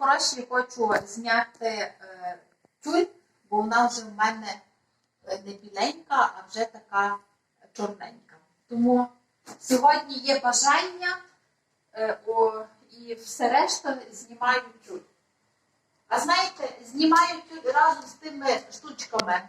хороші, хочу зняти е, тюль, бо вона вже в мене е, не біленька, а вже така чорненька. Тому сьогодні є бажання е, і все решта знімаю тюль. А знаєте, знімаю тюль разом з тими штучками.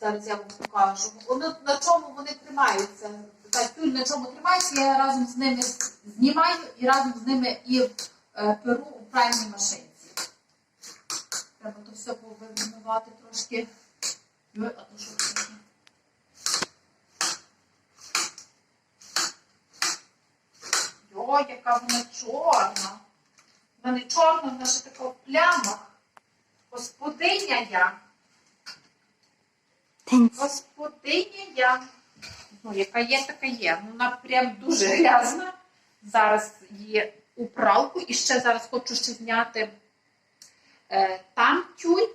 Зараз я вам покажу. Воно, на чому вони тримаються. Та тюль на чому тримається, я разом з ними знімаю і разом з ними і перу у пральній машинці. Треба то все повимивати трошки. Йой, а то що таке? Йой, яка вона чорна. Вона не чорна, вона ще така в плямах. Господиня я. Господиня я. Ну, яка є, така є. Ну, Вона прям дуже грязна. Зараз є у пралку. І ще зараз хочу ще зняти е, там тюль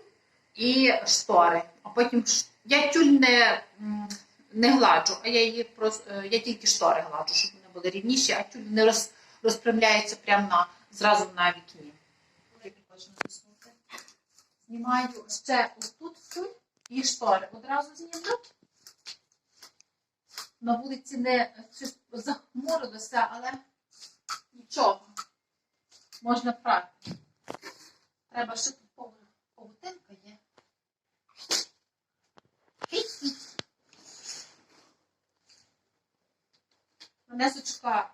і штори. А потім я тюль не, не гладжу, а я її просто е, я тільки штори гладжу, щоб вони були рівніші, а тюль не роз, розпрямляється прямо на, зразу на вікні. Знімаю ще отут тюль і штори. Одразу зніму. На вулиці не захмурилося, але нічого. Можна прати. Треба пов- павутинка є. Хі-хі. Несочка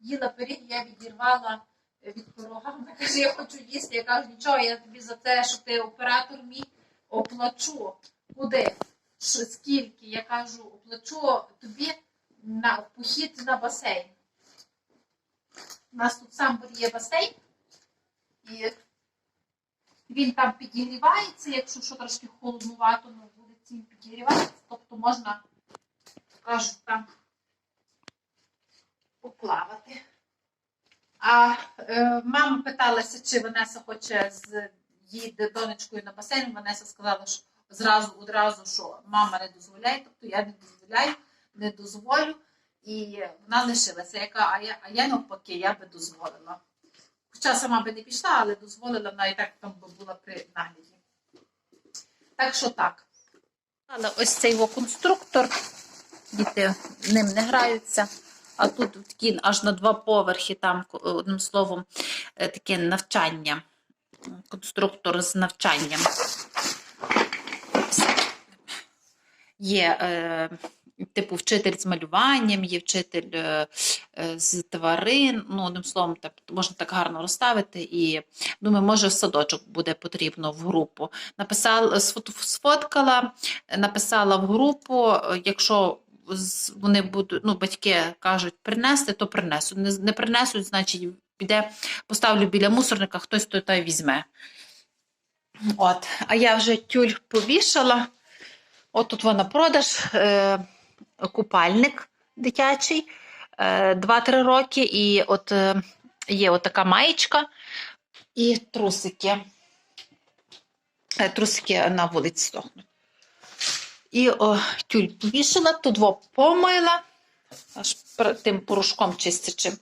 їла пиріг, я відірвала від порога. Вона каже, я хочу їсти. Я кажу, нічого, я тобі за те, що ти оператор мій оплачу. Куди? Що, скільки? Я кажу, оплачу тобі на похід на басейн. У нас тут сам є басейн, і він там підігрівається, якщо що трошки холоднувато, ну буде цим підігрівається, тобто можна, кажуть, там поплавати. А е, мама питалася, чи Ванеса хоче з їде донечкою на басейн. Ванеса сказала, що зразу одразу, що мама не дозволяє, тобто я не дозволяю, не дозволю. І вона лишилася. Яка, а я, а я навпаки, я би дозволила. Хоча сама би не пішла, але дозволила, вона і так там би була при нагляді. Так що так. Але ось цей його конструктор, діти ним не граються. А тут такі аж на два поверхи, там, одним словом, е, таке навчання. Конструктор з навчанням. Є е, типу вчитель з малюванням, є вчитель е, е, з тварин. Ну, одним словом, так, можна так гарно розставити. І думаю, може садочок буде потрібно в групу. Написала, сфоткала, написала в групу, якщо вони будуть, ну, батьки кажуть, принести, то принесуть. Не, не принесуть, значить, піде, поставлю біля мусорника, хтось то та візьме. От, а я вже тюль повішала. От тут вона продаж, е, купальник дитячий, е, 2-3 роки, і от е, є от така маєчка і трусики. Е, трусики на вулиці стохнуть. І о, тюль повішала, тут помила, аж тим порошком чистячим.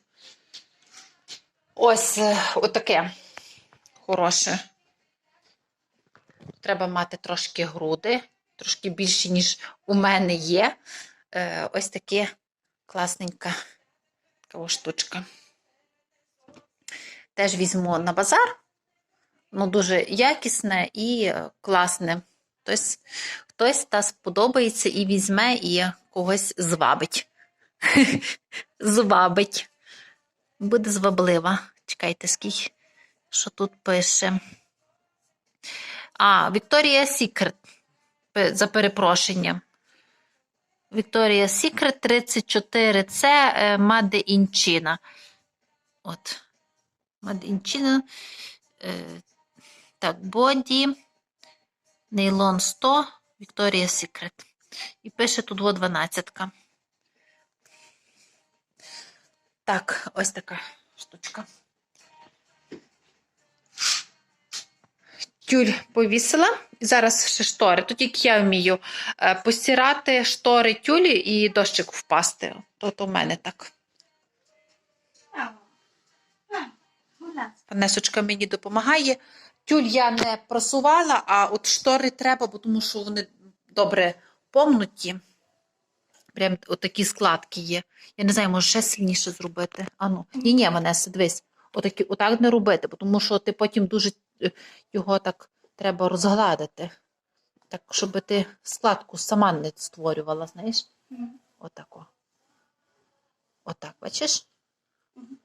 Ось е, отаке хороше. Треба мати трошки груди, трошки більше, ніж у мене є. Е, ось таке класненька така штучка. Теж візьму на базар. Ну, дуже якісне і е, класне. Хтось, хтось та сподобається і візьме, і когось звабить. Звабить. Буде зваблива. Чекайте, скільки, що тут пише. А, Вікторія Сікрет. За перепрошення. Вікторія Сікрет 34. Це е, Маде Інчина. От. Маде Інчина. Е, так, боді. Нейлон 100. Вікторія Сікрет. І пише тут во 12. Так, ось така штучка. Тюль повісила. Зараз ще штори. Тут тільки я вмію е, постирати штори тюлі і дощик впасти. То в мене так. Панесочка мені допомагає. Тюль я не просувала, а от штори треба, бо тому що вони добре помнуті. Прям отакі складки є. Я не знаю, може ще сильніше зробити. Ану. Ні, ні, Ванеса, дивись. Отакі, отак не робити, тому що ти потім дуже е, його так треба розгладити. Так, щоб ти складку сама не створювала, знаєш? Мгм. Отако. Отак, бачиш? Мгм.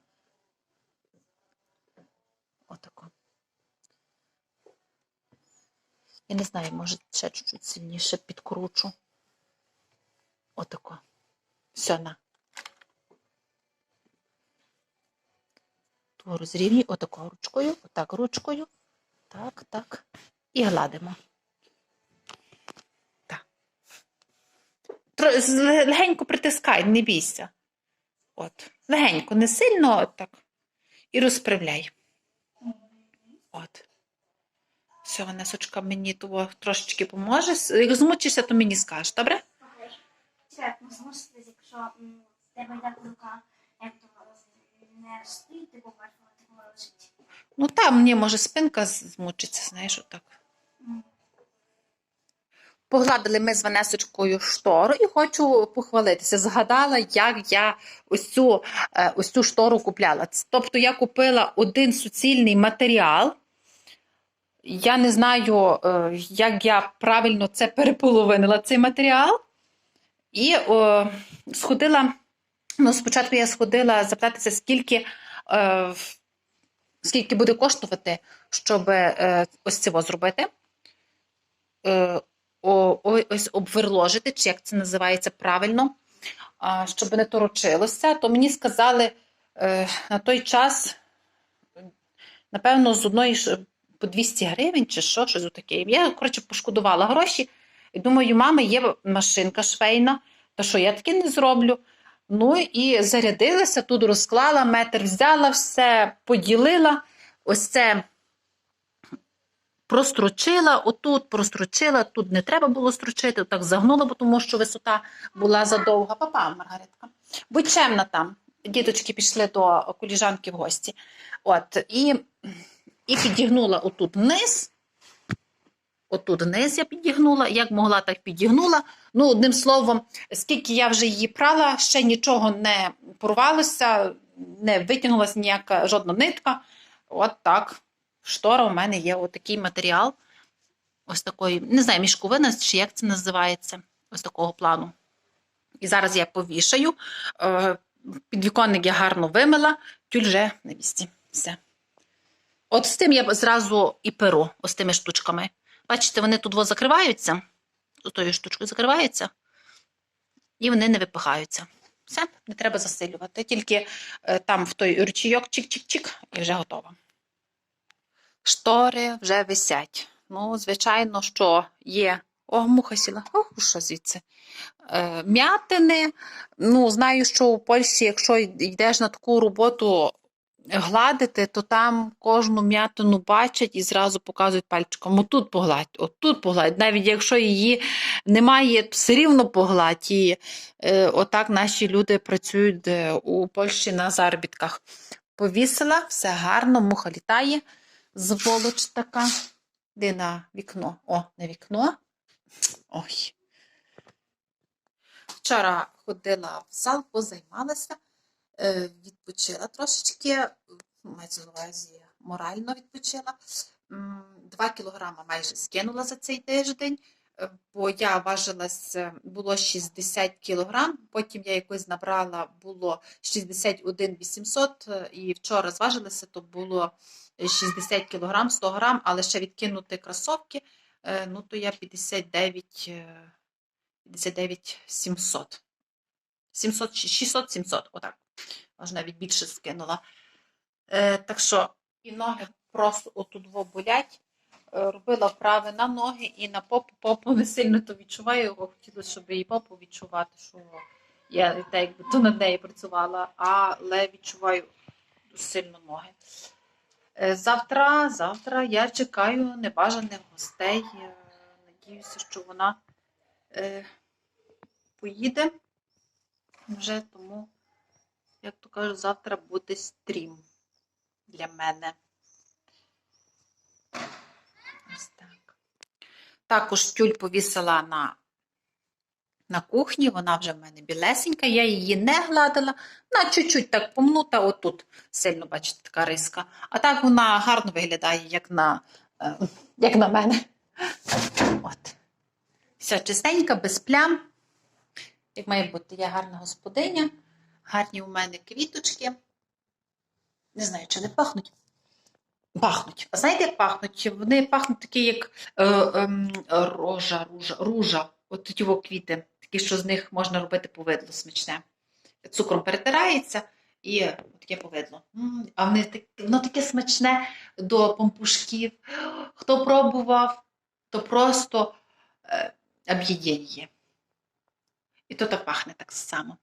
Отако. Я не знаю, може ще чуть-чуть сильніше підкручу. Отако. Все, на. Ту розрівнюй отако ручкою, отак ручкою. Так, так. І гладимо. Так. Легенько притискай, не бійся. От. Легенько, не сильно, от так. І розправляй. От. Все, Ванесочка мені того трошечки поможе. Як змучишся, то мені скажеш, добре? Окей. Чекай, ну змуситись, якщо в тебе йде рука, не стоїть, ти побачиш, вона так лежить. Ну там мені може спинка змучиться, знаєш, отак. Погладили ми з Ванесочкою штору і хочу похвалитися. Згадала, як я ось цю, е, ось цю штору купляла. Тобто я купила один суцільний матеріал. Я не знаю, е, як я правильно це переполовинила, цей матеріал. І о, сходила, ну, спочатку я сходила запитатися, скільки, е, скільки буде коштувати, щоб е, ось цього зробити. Е, о, ось обверложити, чи як це називається правильно, а, щоб не торочилося, то мені сказали е, на той час, напевно, з одної по 200 гривень чи що, щось таке. Я, коротше, пошкодувала гроші і думаю, мами, є машинка швейна, та що я таки не зроблю. Ну і зарядилася, тут розклала, метр взяла все, поділила. Ось це прострочила, отут прострочила, тут не треба було строчити, так загнула, бо тому що висота була задовга. Папа, Маргаритка. Будь там. Діточки пішли до коліжанки в гості. От, і, і підігнула отут вниз. Отут вниз я підігнула, як могла, так підігнула. Ну, одним словом, скільки я вже її прала, ще нічого не порвалося, не витягнулася ніяка жодна нитка. От так. Штора у мене є отакий матеріал. Ось такої, не знаю, мішковина, чи як це називається, ось такого плану. І зараз я повішаю. Е, Підвіконник я гарно вимила, тюль вже на місці. Все. От з тим я зразу і перу, ось тими штучками. Бачите, вони тут закриваються, тою штучкою закриваються, і вони не випихаються. Все, не треба засилювати. Тільки е, там в той ручійок чик-чик-чик, і вже готово. Штори вже висять. Ну, звичайно, що є. О, муха сіла. О, що звідси. Е, м'ятини. Ну, знаю, що у Польщі, якщо йдеш на таку роботу гладити, то там кожну м'ятину бачать і зразу показують пальчиком. Отут погладь, отут погладь. Навіть якщо її немає, все рівно погладь. І е, отак наші люди працюють е, у Польщі на заробітках. Повісила, все гарно, муха літає. Зволоч така. Де на вікно? О, на вікно. Ой. Вчора ходила в зал, позаймалася, відпочила трошечки, мається на увазі, морально відпочила. Два кілограма майже скинула за цей тиждень, е, бо я важилась, е, було 60 кілограм, потім я якось набрала, було 61 800, е, і вчора зважилася, то було 60 кілограм, 100 грам, але ще відкинути кросовки, е, ну то я 59, е, 59 700. 700, 600, 700, отак. Аж навіть більше скинула. Е, так що і ноги просто отут болять. Е, робила вправи на ноги і на попу. Попу не сильно то відчуваю, його хотілося, щоб і попу відчувати, що я так якби то над нею працювала, але відчуваю сильно ноги. Е, Завтра, завтра я чекаю небажаних гостей. Е, Надіюся, що вона е, поїде вже, тому, як то кажуть, завтра буде стрім. для мене. Ось так. Також тюль повісила на, на кухні, вона вже в мене білесенька, я її не гладила, вона чуть-чуть так помнута, отут сильно, бачите, така риска. А так вона гарно виглядає, як на, е, як на мене. От. Все чистенька, без плям. Як має бути, я гарна господиня, гарні у мене квіточки. Не знаю, чи не пахнуть. Пахнуть. А знаєте, як пахнуть? Вони пахнуть такі, як е, ем, рожа, ружа, ружа. От ті квіти, такі, що з них можна робити повидло смачне. Цукром перетирається і таке повидло. А вони так- воно таке смачне до пампушків. Хто пробував, то просто е. І то так пахне так само.